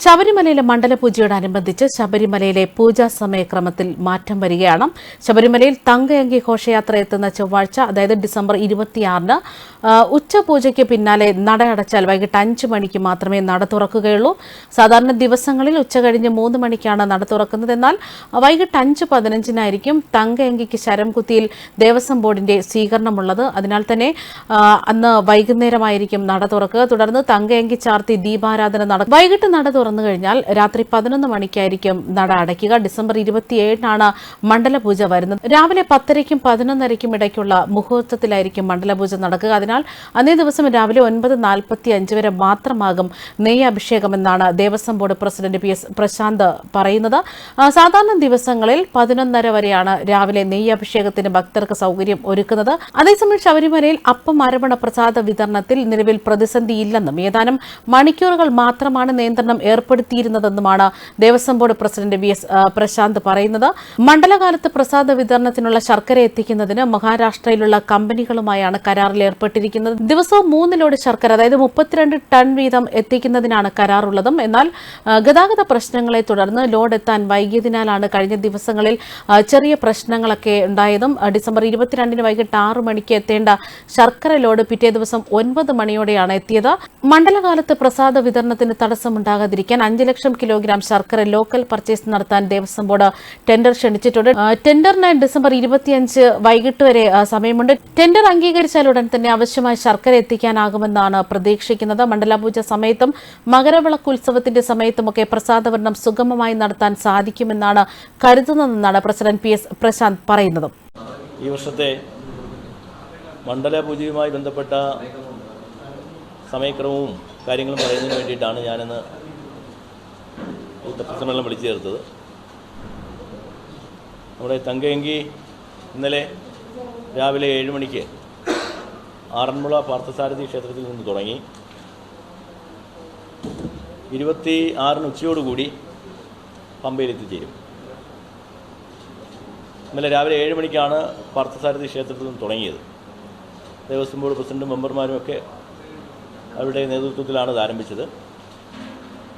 ശബരിമലയിലെ മണ്ഡലപൂജയോടനുബന്ധിച്ച് ശബരിമലയിലെ പൂജാ സമയക്രമത്തിൽ മാറ്റം വരികയാണ്. ശബരിമലയിൽ തങ്കയങ്കി ഘോഷയാത്ര എത്തുന്ന ചൊവ്വാഴ്ച അതായത് ഡിസംബർ ഇരുപത്തിയാറിന് ഉച്ചപൂജയ്ക്ക് പിന്നാലെ നട അടച്ചാൽ വൈകിട്ട് അഞ്ച് മണിക്ക് മാത്രമേ നട തുറക്കുകയുള്ളൂ. സാധാരണ ദിവസങ്ങളിൽ ഉച്ച കഴിഞ്ഞ് മൂന്ന് മണിക്കാണ് നട തുറക്കുന്നത്. എന്നാൽ വൈകിട്ട് അഞ്ച് പതിനഞ്ചിനായിരിക്കും തങ്കയങ്കിക്ക് ശരംകുത്തിയിൽ ദേവസ്വം ബോർഡിന്റെ സ്വീകരണമുള്ളത്. അതിനാൽ തന്നെ അന്ന് വൈകുന്നേരമായിരിക്കും നട തുറക്കുക. തുടർന്ന് തങ്കയങ്കി ചാർത്തി ദീപാരാധന നടക്കും വൈകിട്ട് നട തുറന്നു കഴിഞ്ഞാൽ രാത്രി പതിനൊന്ന് മണിക്കായിരിക്കും നട അടയ്ക്കുക. ഡിസംബർ ഇരുപത്തിയേഴിനാണ് മണ്ഡലപൂജ വരുന്നത്. രാവിലെ പത്തരയ്ക്കും പതിനൊന്നരയ്ക്കും ഇടയ്ക്കുള്ള മുഹൂർത്തത്തിലായിരിക്കും മണ്ഡലപൂജ നടക്കുക. അതിനാൽ അന്നേ ദിവസം രാവിലെ ഒൻപത് നാൽപ്പത്തി അഞ്ച് വരെ മാത്രമാകും നെയ്യഭിഷേകമെന്നാണ് Devaswom board president P S Prashanth പറയുന്നത്. സാധാരണ ദിവസങ്ങളിൽ പതിനൊന്നര വരെയാണ് രാവിലെ നെയ്യഭിഷേകത്തിന് ഭക്തർക്ക് സൗകര്യം ഒരുക്കുന്നത്. അതേസമയം ശബരിമലയിൽ അപ്പം അരവണ പ്രസാദ വിതരണത്തിൽ നിലവിൽ പ്രതിസന്ധിയില്ലെന്നും ഏതാനും മണിക്കൂറുകൾ മാത്രമാണ് നിയന്ത്രണം ഏർപ്പെടുത്തിയിരുന്നതെന്നുമാണ് Devaswom board president V S Prashanth പറയുന്നത്. മണ്ഡലകാലത്ത് പ്രസാദ വിതരണത്തിനുള്ള ശർക്കര എത്തിക്കുന്നതിന് മഹാരാഷ്ട്രയിലുള്ള കമ്പനികളുമായാണ് കരാറിൽ ഏർപ്പെട്ടിരിക്കുന്നത്. ദിവസവും മൂന്ന് ലോഡ് ശർക്കര അതായത് മുപ്പത്തിരണ്ട് ടൺ വീതം എത്തിക്കുന്നതിനാണ് കരാറുള്ളതും. എന്നാൽ ഗതാഗത പ്രശ്നങ്ങളെ തുടർന്ന് ലോഡ് എത്താൻ വൈകിയതിനാലാണ് കഴിഞ്ഞ ദിവസങ്ങളിൽ ചെറിയ പ്രശ്നങ്ങളൊക്കെ ഉണ്ടായതും. ഡിസംബർ ഇരുപത്തിരണ്ടിന് വൈകിട്ട് ആറ് മണിക്ക് എത്തേണ്ട ശർക്കര ലോഡ് പിറ്റേ ദിവസം ഒൻപത് മണിയോടെയാണ് എത്തിയത്. മണ്ഡലകാലത്ത് പ്രസാദ വിതരണത്തിന് തടസ്സമുണ്ടാകാതിരിക്കാൻ അഞ്ച് ലക്ഷം കിലോഗ്രാം ശർക്കര ലോക്കൽ പർച്ചേസ് നടത്താൻ ദേവസ്വം ബോർഡ് ടെൻഡർ ക്ഷണിച്ചിട്ടുണ്ട്. ടെൻഡറിന് ഡിസംബർ ഇരുപത്തിയഞ്ച് വൈകിട്ട് വരെ സമയമുണ്ട്. ടെൻഡർ അംഗീകരിച്ചാൽ ഉടൻ തന്നെ ആവശ്യമായ ശർക്കര എത്തിക്കാനാകുമെന്നാണ് പ്രതീക്ഷിക്കുന്നത്. മണ്ഡലപൂജ സമയത്തും മകരവിളക്ക് ഉത്സവത്തിന്റെ സമയത്തുമൊക്കെ പ്രസാദവരണം സുഗമമായി നടത്താൻ സാധിക്കുമെന്നാണ് കരുതുന്നതെന്നാണ് പ്രസിഡന്റ് പി എസ് പ്രശാന്ത് പറയുന്നത്. ഈ വർഷത്തെ മണ്ഡലപൂജയുമായി ബന്ധപ്പെട്ട സമയക്രമവും കാര്യങ്ങളും പറയുന്നതിന് വേണ്ടിയിട്ടാണ് ഞാനിന്ന് പത്രസമ്മേളനം വിളിച്ചു ചേർത്തത്. നമ്മുടെ തങ്കയങ്കി ഇന്നലെ രാവിലെ ഏഴ് മണിക്ക് ആറന്മുള പാർത്ഥസാരഥി ക്ഷേത്രത്തിൽ നിന്ന് തുടങ്ങി. ഇരുപത്തി ആറിന് ഉച്ചയോടുകൂടി പമ്പയിലെത്തിച്ചേരും. ഇന്നലെ രാവിലെ ഏഴ് മണിക്കാണ് പാർത്ഥസാരഥി ക്ഷേത്രത്തിൽ നിന്ന് തുടങ്ങിയത്. ദേവസ്വം ബോർഡ് പ്രസിഡന്റും മെമ്പർമാരും ഒക്കെ അവരുടെ നേതൃത്വത്തിലാണ് ഇത് ആരംഭിച്ചത്.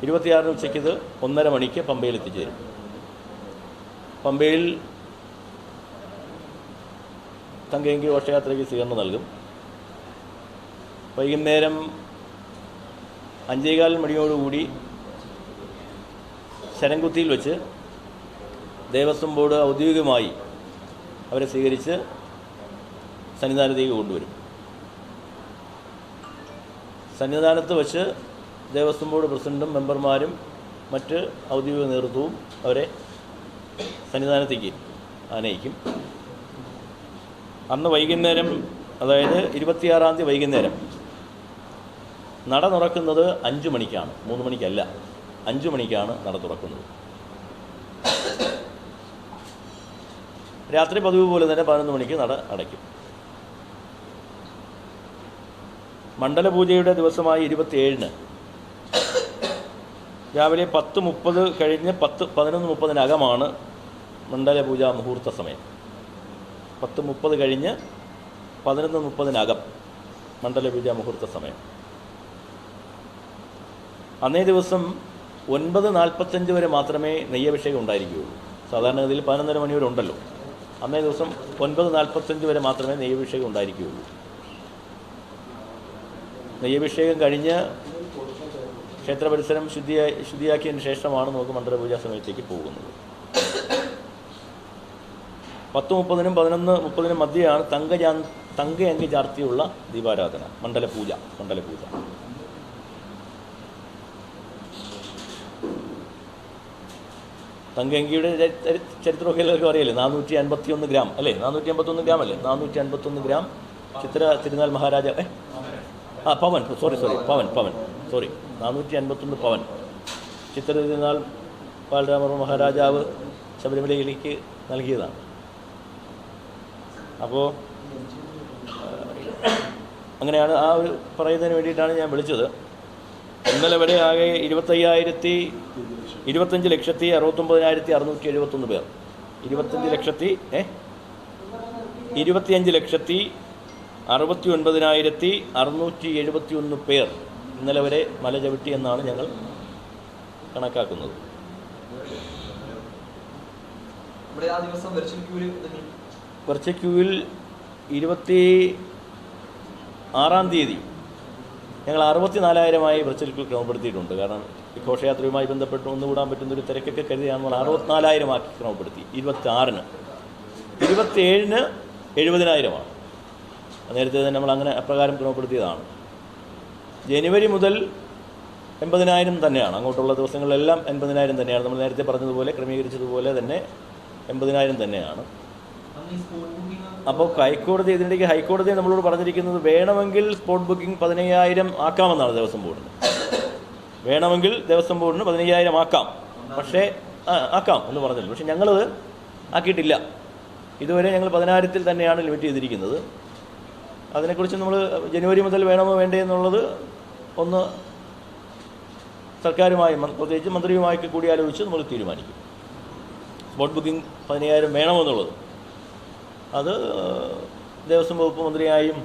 ഇരുപത്തിയാറിന് ഉച്ചയ്ക്ക് ഇത് ഒന്നര മണിക്ക് പമ്പയിൽ എത്തിച്ചേരും. പമ്പയിൽ തങ്കയെങ്കിൽ ഘോഷയാത്രയ്ക്ക് സ്വീകരണം നൽകും. വൈകുന്നേരം അഞ്ചേകാൽ മണിയോടുകൂടി ശരംകുത്തിയിൽ വെച്ച് ദേവസ്വം ബോർഡ് ഔദ്യോഗികമായി അവരെ സ്വീകരിച്ച് സന്നിധാനത്തേക്ക് കൊണ്ടുവരും. സന്നിധാനത്ത് വച്ച് ദേവസ്വം ബോർഡ് പ്രസിഡന്റും മെമ്പർമാരും മറ്റ് ഔദ്യോഗിക നേതൃത്വവും അവരെ സന്നിധാനത്തേക്ക് ആനയിക്കും. അന്ന് വൈകുന്നേരം അതായത് ഇരുപത്തിയാറാം തീയതി വൈകുന്നേരം നട തുറക്കുന്നത് അഞ്ച് മണിക്കാണ്. മൂന്ന് മണിക്കല്ല അഞ്ച് മണിക്കാണ് നട തുറക്കുന്നത്. രാത്രി പതിവ് പോലെ തന്നെ പതിനൊന്ന് മണിക്ക് നട അടയ്ക്കും. മണ്ഡലപൂജയുടെ ദിവസമായ ഇരുപത്തിയേഴിന് രാവിലെ പത്ത് മുപ്പത് കഴിഞ്ഞ് പത്ത് പതിനൊന്ന് മുപ്പതിനകമാണ് മണ്ഡലപൂജ മുഹൂർത്ത സമയം. പത്ത് മുപ്പത് കഴിഞ്ഞ് പതിനൊന്ന് മുപ്പതിനകം മണ്ഡലപൂജ മുഹൂർത്ത സമയം. അന്നേ ദിവസം ഒൻപത് നാൽപ്പത്തഞ്ച് വരെ മാത്രമേ നെയ്യഭിഷേകം ഉണ്ടായിരിക്കുകയുള്ളൂ. സാധാരണഗതിയിൽ പതിനൊന്നര മണി വരെ ഉണ്ടല്ലോ. അന്നേ ദിവസം ഒൻപത് നാൽപ്പത്തഞ്ച് വരെ മാത്രമേ നെയ്യഭിഷേകം ഉണ്ടായിരിക്കുകയുള്ളൂ. നെയ്യഭിഷേകം കഴിഞ്ഞ് ക്ഷേത്ര പരിസരം ശുദ്ധിയായി ശുദ്ധിയാക്കിയതിന് ശേഷമാണ് നമുക്ക് മണ്ഡലപൂജാ സമയത്തേക്ക് പോകുന്നത്. പത്ത് മുപ്പതിനും പതിനൊന്ന് മുപ്പതിനും മധ്യയാണ് തങ്കജാ തങ്കയങ്കി ചാർത്തിയുള്ള ദീപാരാധന മണ്ഡലപൂജ മണ്ഡലപൂജ. തങ്കയങ്കിയുടെ ചരി- ചരി- ചരിത്രമൊക്കെ എല്ലാവർക്കും അറിയില്ലേ? നാനൂറ്റി അൻപത്തി ഒന്ന് ഗ്രാം അല്ലേ? നാനൂറ്റി അൻപത്തി ഒന്ന് ഗ്രാം അല്ലേ നാനൂറ്റി അൻപത്തി ഒന്ന് ഗ്രാം ചിത്ര തിരുനാൾ മഹാരാജ ഏ? ആ പവൻ. സോറി സോറി പവൻ പവൻ. സോറി നാനൂറ്റി അൻപത്തൊന്ന് പവൻ. ചിത്ര തിരുനാൾ ബാലരാമ മഹാരാജാവ് ശബരിമലയിലേക്ക് നൽകിയതാണ്. അപ്പോൾ അങ്ങനെയാണ് ആ ഒരു പറയുന്നതിന് വേണ്ടിയിട്ടാണ് ഞാൻ വിളിച്ചത്. ഇന്നലെ വരെ ആകെ ഇരുപത്തയ്യായിരത്തി ഇരുപത്തഞ്ച് ലക്ഷത്തി അറുപത്തൊമ്പതിനായിരത്തി അറുന്നൂറ്റി എഴുപത്തൊന്ന് പേർ. ഇരുപത്തഞ്ച് ലക്ഷത്തി ഏ? ഇരുപത്തിയഞ്ച് ലക്ഷത്തി അറുപത്തി ഒൻപതിനായിരത്തി അറുന്നൂറ്റി എഴുപത്തി ഒന്ന് പേർ ഇന്നലെ വരെ മല ചവിട്ടി എന്നാണ് ഞങ്ങൾ കണക്കാക്കുന്നത്. വെർച്വൽ ക്യൂവിൽ ഇരുപത്തി ആറാം തീയതി ഞങ്ങൾ അറുപത്തിനാലായിരമായി വെർച്വൽ ക്യൂ ക്രമപ്പെടുത്തിയിട്ടുണ്ട്. കാരണം ഈ ഘോഷയാത്രയുമായി ബന്ധപ്പെട്ട് ഒന്നുകൂടാൻ പറ്റുന്ന ഒരു തിരക്കൊക്കെ കരുതിയാണ് നമ്മൾ അറുപത്തിനാലായിരമാക്കി ക്രമപ്പെടുത്തി. ഇരുപത്തി ആറിന് ഇരുപത്തിയേഴിന് എഴുപതിനായിരമാണ്. നേരത്തെ തന്നെ നമ്മൾ അങ്ങനെ അപ്രകാരം ക്രമപ്പെടുത്തിയതാണ്. ജനുവരി മുതൽ എൺപതിനായിരം തന്നെയാണ്. അങ്ങോട്ടുള്ള ദിവസങ്ങളിലെല്ലാം എൺപതിനായിരം തന്നെയാണ്. നമ്മൾ നേരത്തെ പറഞ്ഞതുപോലെ ക്രമീകരിച്ചതുപോലെ തന്നെ എൺപതിനായിരം തന്നെയാണ്. അപ്പോൾ ഹൈക്കോടതി ഇതിനിടയ്ക്ക് ഹൈക്കോടതി നമ്മളോട് പറഞ്ഞിരിക്കുന്നത് വേണമെങ്കിൽ സ്പോട്ട് ബുക്കിംഗ് പതിനയ്യായിരം ആക്കാമെന്നാണ് ദേവസ്വം ബോർഡിന്. വേണമെങ്കിൽ ദേവസ്വം ബോർഡിന് പതിനയ്യായിരം ആക്കാം. പക്ഷേ ആക്കാം എന്ന് പറഞ്ഞിട്ടുണ്ട് പക്ഷേ ഞങ്ങളത് ആക്കിയിട്ടില്ല. ഇതുവരെ ഞങ്ങൾ പതിനായിരത്തിൽ തന്നെയാണ് ലിമിറ്റ് ചെയ്തിരിക്കുന്നത്. അതിനെക്കുറിച്ച് നമ്മൾ ജനുവരി മുതൽ വേണമോ വേണ്ടേ എന്നുള്ളത് ഒന്ന് സർക്കാരുമായി പ്രത്യേകിച്ച് മന്ത്രിയുമായൊക്കെ കൂടി ആലോചിച്ച് നമ്മൾ തീരുമാനിക്കും. സ്പോട്ട് ബുക്കിംഗ് പതിനയ്യായിരം വേണമെന്നുള്ളത് അത് ദേവസ്വം വകുപ്പ് മന്ത്രിയായും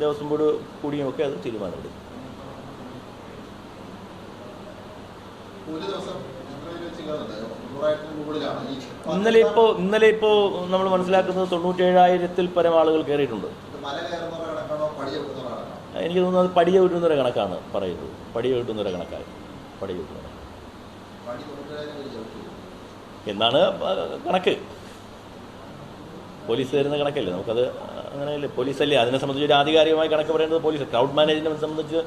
ദേവസ്വം ബോർഡ് കൂടിയുമൊക്കെ അത് തീരുമാനമെടുക്കും. ഇന്നലെ ഇപ്പോൾ ഇന്നലെ ഇപ്പോൾ നമ്മൾ മനസ്സിലാക്കുന്നത് തൊണ്ണൂറ്റേഴായിരത്തിൽ പരം ആളുകൾ കയറിയിട്ടുണ്ട്. എനിക്ക് തോന്നുന്നത് പടിയ കിട്ടുന്നൊരു കണക്കാണ് പറയുന്നത്. പടിയ കിട്ടുന്നൊരു കണക്കായി. പടിയ തൊണ്ണൂറ്റായിരം എന്നാണ് കണക്ക്? പോലീസ് തരുന്ന കണക്കല്ലേ? നമുക്കത് അങ്ങനെയല്ലേ? പോലീസല്ലേ? അതിനെ സംബന്ധിച്ച് ഒരു ആധികാരികമായി കണക്ക് പറയുന്നത് പോലീസ്. ക്രൗഡ് മാനേജ്മെന്റ് സംബന്ധിച്ച്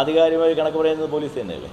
ആധികാരികമായി കണക്ക് പറയുന്നത് പോലീസ് തന്നെയല്ലേ?